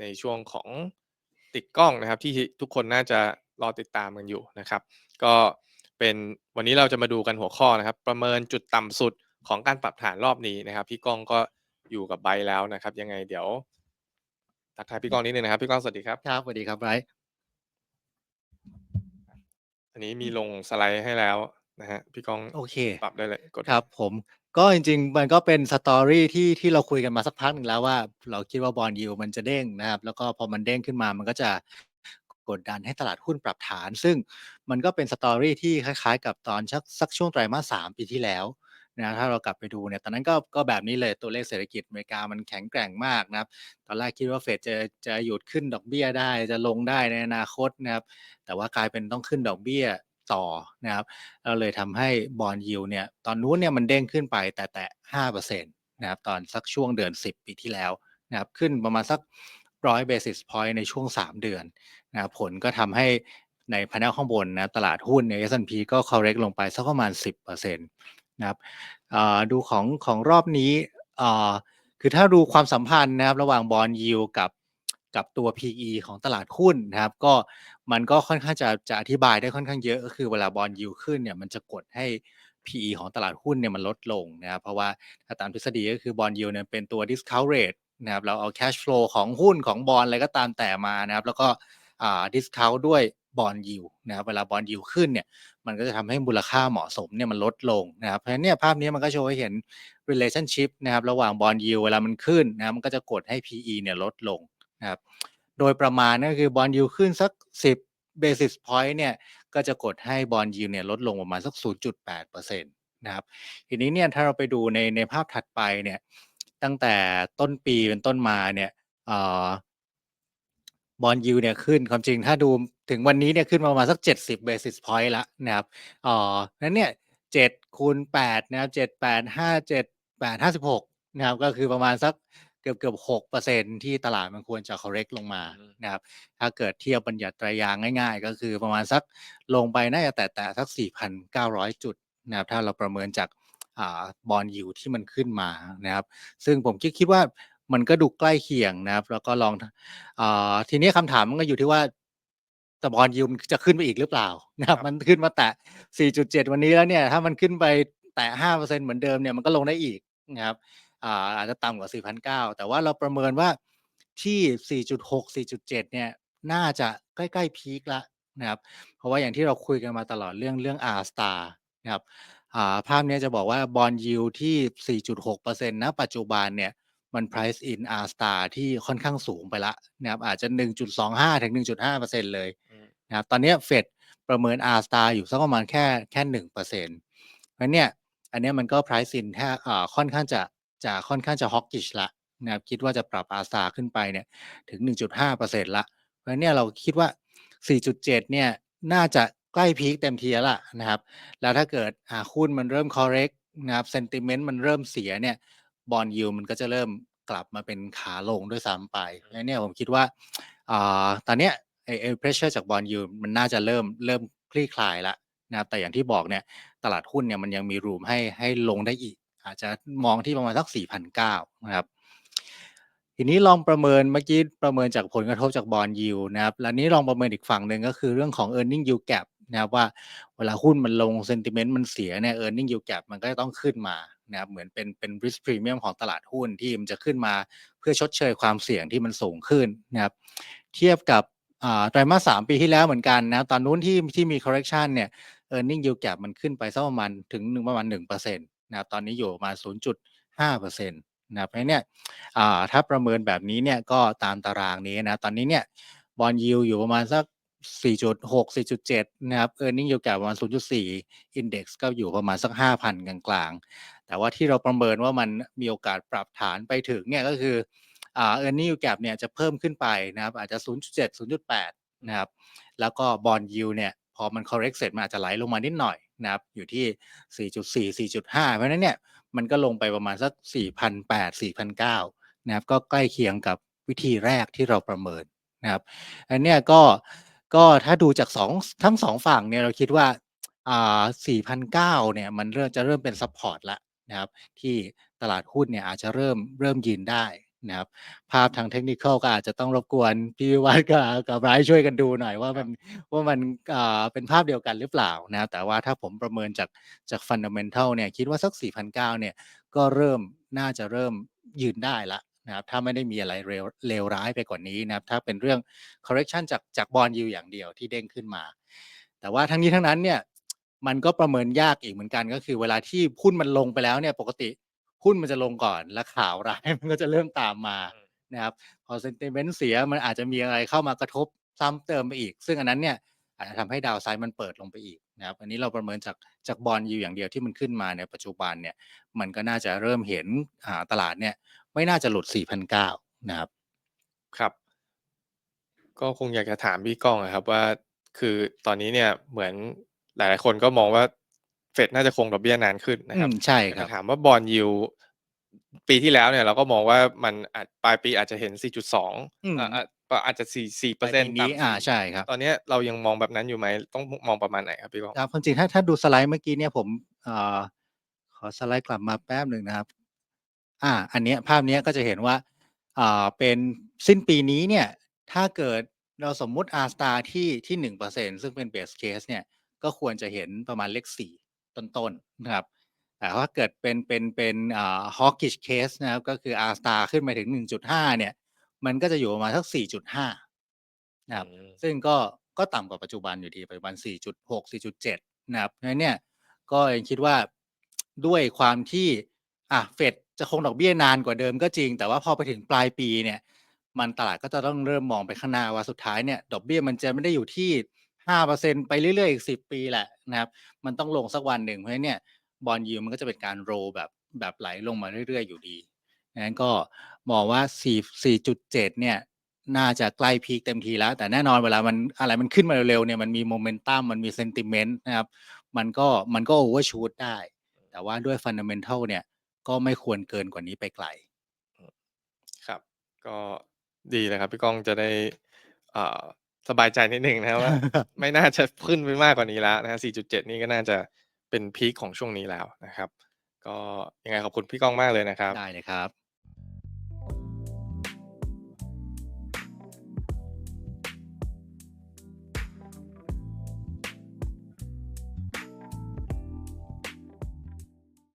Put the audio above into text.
ในช่วงของติดกล้องนะครับ ที่ทุกคนน่าจะรอติดตามกันอยู่นะครับ ก็เป็นวันนี้เราจะมาดูกันหัวข้อนะครับ ประเมินจุดต่ำสุดของการปรับฐานรอบนี้นะครับ พี่ก้องก็อยู่กับไบร์ทแล้วนะครับ ยังไงเดี๋ยวทักทายพี่ก้องนิดนึงนะครับ พี่ก้องสวัสดีครับครับสวัสดีครับไบรท์อันนี้มีลงสไลด์ให้แล้วนะฮะพี่ก้องโอเคปรับได้เลยกดครับผม ก็จริง ๆ มันก็เป็นสตอรี่ที่ที่เราคุยกันมาสักพักหนึ่งแล้วว่า เราคิดว่าบอลยูมันจะเด้งนะครับ แล้วก็พอมันเด้งขึ้นมามันก็จะกดดันให้ตลาดหุ้นปรับฐาน ซึ่งมันก็เป็นสตอรี่ที่คล้ายๆ กับตอนสักสักช่วงไตรมาสสามปีที่แล้วนะถ้าเรากลับไปดูเนี่ยตอนนั้นก็ก็แบบนี้เลยตัวเลขเศรษฐกิจอเมริกามันแข็งแกร่งมากนะครับ ตอนแรกคิดว่าเฟดจะจะหยุดขึ้นดอกเบี้ยได้จะลงได้ในอนาคตนะครับ แต่ว่ากลายเป็นต้องขึ้นดอกเบี้ย ต่อนะครับเราเลยทำให้บอลยิวเนี่ยตอนนู้นเนี่ยมันเด้งขึ้นไปแต่แต่ห้าเปอร์เซ็นต์นะครับตอนสักช่วงเดือน 10 ปีที่แล้วนะครับขึ้นประมาณสักร้อยเบสิสพอยต์ในช่วง 3 เดือนนะครับผลก็ทำให้ในพาร์ข้างบนนะตลาดหุ้นใน S&P ก็ correct ลงไปสักประมาณ 10%นะครับดูของของรอบนี้คือถ้าดูความสัมพันธ์นะครับระหว่างบอลยิวกับ กับตัว PE ของตลาดหุ้นนะครับ ก็มันก็ค่อนข้างจะจะอธิบายได้ค่อนข้างเยอะก็คือเวลาบอลยิวขึ้นเนี่ยมันจะกดให้ PE ของตลาดหุ้นเนี่ยมันลดลงนะครับเพราะว่าถ้าตามทฤษฎีก็คือบอลยิวเนี่ยเป็นตัว discount rate นะครับเราเอา cash flow ของหุ้นของบอลอะไรก็ตามแต่มานะครับ แล้วก็อ่า discount ด้วยบอลยิวนะครับเวลาบอลยิวขึ้นเนี่ยมันก็จะทำให้มูลค่าเหมาะสมเนี่ยมันลดลงนะครับเพราะฉะนั้นเนี่ยภาพนี้มันก็โชว์ให้เห็น relationship นะครับระหว่างบอลยิวเวลามันขึ้นนะครับมันก็จะกดให้ PE เนี่ยลดลง นะครับโดยประมาณก็คือบอลยูขึ้นสัก 10 basis point เนี่ยก็จะกดให้บอลยูเนี่ยลดลงประมาณสัก 0.8%นะครับทีนี้เนี่ยถ้าเราไปดูในในภาพถัดไปเนี่ยตั้งแต่ต้นปีเป็นต้นมาเนี่ยบอลยูเนี่ยขึ้นความจริงถ้าดูถึงวันนี้เนี่ยขึ้นมาประมาณสัก 70 basis point ล้วนะครับอ๋อนั้นเนี่ย7คูณ8นะครับ7 8 5 7 8 56นะครับก็คือประมาณสัก เกือบเกือบหกเปอร์เซ็นที่ตลาดมันควรจะ correct ลงมานะครับ ถ้าเกิดเทียบบัญญัติไตรยางง่าย ๆ ก็คือประมาณสักลงไปน่าจะแต่แต่สัก 4,900 จุดนะครับ ถ้าเราประเมินจากอ่าบอลยูที่มันขึ้นมานะครับ ซึ่งผมคิดคิดว่ามันก็ดูใกล้เคียงนะครับ แล้วก็ลองอ่าทีนี้คำถามมันก็อยู่ที่ว่าแต่บอลยูมันจะขึ้นไปอีกหรือเปล่านะครับ มันขึ้นมาแตะ 4.7 วันนี้แล้วเนี่ย ถ้ามันขึ้นไปแตะ 5%เหมือนเดิมเนี่ยมันก็ลงได้อีกนะครับ อาจจะต่ำกว่า 4,900 แต่ว่าเราประเมินว่าที่ 4.6 4.7 เนี่ย น่าจะใกล้ๆพีคล้วนะครับ เพราะว่าอย่างที่เราคุยกันมาตลอดเรื่องเรื่อง R star นะครับาภาพนี้จะบอกว่าบอลยิวที่ 4.6%ณปัจจุบันเนี่ย มัน price in R star ที่ค่อนข้างสูงไปละนะครับอาจจะ 1.25 ถึง 1.5%เลยนะครับตอนนี้เฟดประเมิน R star อยู่สักประมาณแค่แค่ 1%เพราะฉะนั้นเนี่ยอันนี้มันก็ price in แค่ค่อนข้างจะ จะค่อนข้างจะ hawkish ละนะครับคิดว่าจะปรับอาซาขึ้นไปเนี่ยถึง 1.5%ละเพราะฉะนั้นเนี่ยเราคิดว่า 4.7 เนี่ยน่าจะใกล้พีคเต็มทีแล้วล่ะนะครับแล้วถ้าเกิดหุ้นมันเริ่ม correct นะครับ sentiment มันเริ่มเสียเนี่ยบอลยูมันก็จะเริ่มกลับมาเป็นขาลงด้วยซ้ำไปแล้วเนี่ยผมคิดว่าอ่าตอนเนี้ยไอ้ pressure จากบอลยูมันน่าจะเริ่มเริ่มคลี่คลายละนะครับแต่อย่างที่บอกเนี่ยตลาดหุ้นเนี่ยมันยังมีรูมให้ให้ลงได้อีก อาจจะมองที่ประมาณสัก4,900นะครับ ทีนี้ลองประเมินเมื่อกี้ประเมินจากผลกระทบจากบอลยิวนะครับ แล้วนี้ลองประเมินอีกฝั่งหนึ่งก็คือเรื่องของ e a r n i n g yield gap นะครับว่าเวลาหุ้นมันลง sentiment มันเสียเนี่ย e a r n i n g yield gap มันก็ต้องขึ้นมานะครับเหมือนเป็นเป็น risk premium ของตลาดหุ้นที่มันจะขึ้นมาเพื่อชดเชยความเสี่ยงที่มันสูงขึ้นนะครับ เทียบกับไตรมาสสามปีที่แล้วเหมือนกันนะตอนนู้นที่ที่มี correction เนี่ย e a r n i n g yield gap มันขึ้นไปสักประมาณถึงประมาณ1%น นะครับตอนนี้อยู่ประมาณ0.5%นะครับเพราะเนี่ยถ้าประเมินแบบนี้เนี่ยก็ตามตารางนี้นะตอนนี้เนี่ยบอลยิวอยู่ประมาณสัก 4.6 4.7 นะครับ e a r n i n g yield gap ประมาณ 0.4 index ก็อยู่ประมาณสัก 5,000 กลางๆ แต่ว่าที่เราประเมินว่ามันมีโอกาสปรับฐานไปถึงเนี่ยก็คือเอ่า e a r n i n g yield gap เนี่ยจะเพิ่มขึ้นไปนะครับอาจจะ 0.7 0.8 นะครับแล้วก็บอลยิวเนี่ยพอมัน correct เสร็จมันอาจจะไหลลงมานิดหน่อย นะครับอยู่ที่ 4.4 4.5 เพราะฉะนั้นเนี่ยมันก็ลงไปประมาณสัก 4,800 4,900 นะครับก็ใกล้เคียงกับวิธีแรกที่เราประเมินนะครับอันเนี้ยก็ก็ถ้าดูจากสองทั้งสองฝั่งเนี่ยเราคิดว่าอ่า4,900 เนี่ยมันเริ่มจะเริ่มเป็นซัพพอร์ตละนะครับที่ตลาดหุ้นเนี่ยอาจจะเริ่มเริ่มยืนได้ นะครับภาพทาง Technical ก็อาจจะต้องรบกวนพี่วิวัฒน์กับกับไบรท์ช่วยกันดูหน่อยว่าครัมับนว่ามันอ่าเป็นภาพเดียวกันหรือเปล่านะครับแต่ว่าถ้าผมประเมินจากจาก Fundamental เนี่ยคิดว่าสัก 4,900เนี่ยก็เริ่มน่าจะเริ่มยืนได้แล้วนะครับถ้าไม่ได้มีอะไรเลวเลวร้ายไปกว่านี้นะครับถ้าเป็นเรื่อง correction จากจาก Bond Yield อย่างเดียวที่เด้งขึ้นมา แต่ว่าทั้งนี้ทั้งนั้นเนี่ยมันก็ประเมินยากอีกเหมือนกันก็คือเวลาที่หุ้นมันลงไปแล้วเนี่ยปกติ หุ้นมันจะลงก่อน แล้วข่าวร้ายมันก็จะเริ่มตามมาอืมนะครับพอ sentiment เสียมันอาจจะมีอะไรเข้ามากระทบซ้ำเติมไปอีก ซึ่งอันนั้นเนี่ยอาจจะทำให้ดาวไซด์มันเปิดลงไปอีกนะครับอันนี้เราประเมินจากจาก Bond Yield อย่างเดียวที่มันขึ้นมาในปัจจุบันเนี่ยมันก็น่าจะเริ่มเห็นอ่าตลาดเนี่ยไม่น่าจะหลุด4,900นะครับครับ ก็คงอยากจะถามพี่ก้องอะครับว่า คือตอนนี้เนี่ยเหมือนหลาย ๆ คนก็มองว่า เฟดน่าจะคงดอกเบี้ยนานขึ้นนะอืครับมใช่อยากครัจะบถามว่า Bond Yield ปีที่แล้วเนี่ยเราก็มองว่ามันอาจปลายปีอาจจะเห็น 4.2อืมอ่าอ่าอาจจะ 4 4เปปอลาร์ยเซ็นปีต์นี้ต่ำอ่าสี่ใช่ครับ ตอนเนี้ยเรายังมองแบบนั้นอยู่ไหม ต้องมองประมาณไหนครับพี่ก้องครับความจริงถ้าถ้าดูสไลด์เมื่อกี้เนี่ยผมเอ่อขอสไลด์กลับมาแป๊บหนึ่งนะครับ อ่า อันเนี้ยภาพเนี้ยก็จะเห็นว่าอ่าเป็นสิ้นปีนี้เนี่ย ถ้าเกิดเราสมมุติ R star ที่ที่หนึ่งเปอร์เซ็นซึ่งเป็น base case เนี่ย ก็ควรจะเห็นประมาณเลขสี่ ต้นๆนะครับแต่ถ้าเกิดเป็นเป็นเป็นอ่า hawkish case นะครับก็คือ R star ขึ้นไปถึงหนึ่งจุดห้าเนี่ย มันก็จะอยู่ประมาณสักสี่จุดห้านะครับอืมซึ่งก็ก็ต่ำกว่าปัจจุบันอยู่ดีปัจจุบัน 4.6 4.7 นะครับเพราะฉะนั้นเนี่ยก็ยังคิดว่าด้วยความที่อะเฟดจะคงดอกเบี้ยนานกว่าเดิมก็จริง แต่ว่าพอไปถึงปลายปีเนี่ย มันตลาดก็จะต้องเริ่มมองไปข้างหน้าว่าสุดท้ายเนี่ย ดอกเบี้ยมันจะไม่ได้อยู่ที่ 5%ไปเรื่อยๆ อีก10ปีแหละนะครับ มันต้องลงสักวันหนึ่งเพราะฉะนั้นเนี่ยบอลยูมันก็จะเป็นการโรแบบแบบไหลลงมาเรื่อยๆ อยู่ดีดังนั้นก็มองว่า4 4.7เนี่ยน่าจะใกล้พีคเต็มทีแล้ว แต่แน่นอนเวลามันอะไรมันขึ้นมาเร็วๆเนี่ยมันมีโมเมนตัมมันมีเซนติเมนต์นะครับ มันก็มันก็โอเวอร์ชูตได้ แต่ว่าด้วยฟันเดเมนทัลเนี่ยก็ไม่ควรเกินกว่านี้ไปไกล ครับ ก็ดีเลยครับ พี่ก้องจะได้อ่า สบายใจนิดหนึ่งนะครับว่า ไม่น่าจะขึ้นไปมากกว่านี้แล้วนะฮะ4.7 นี่ก็น่าจะเป็นพีคของช่วงนี้แล้วนะครับ ก็ยังไงขอบคุณพี่ก้องมากเลยนะครับ ได้เลยครับ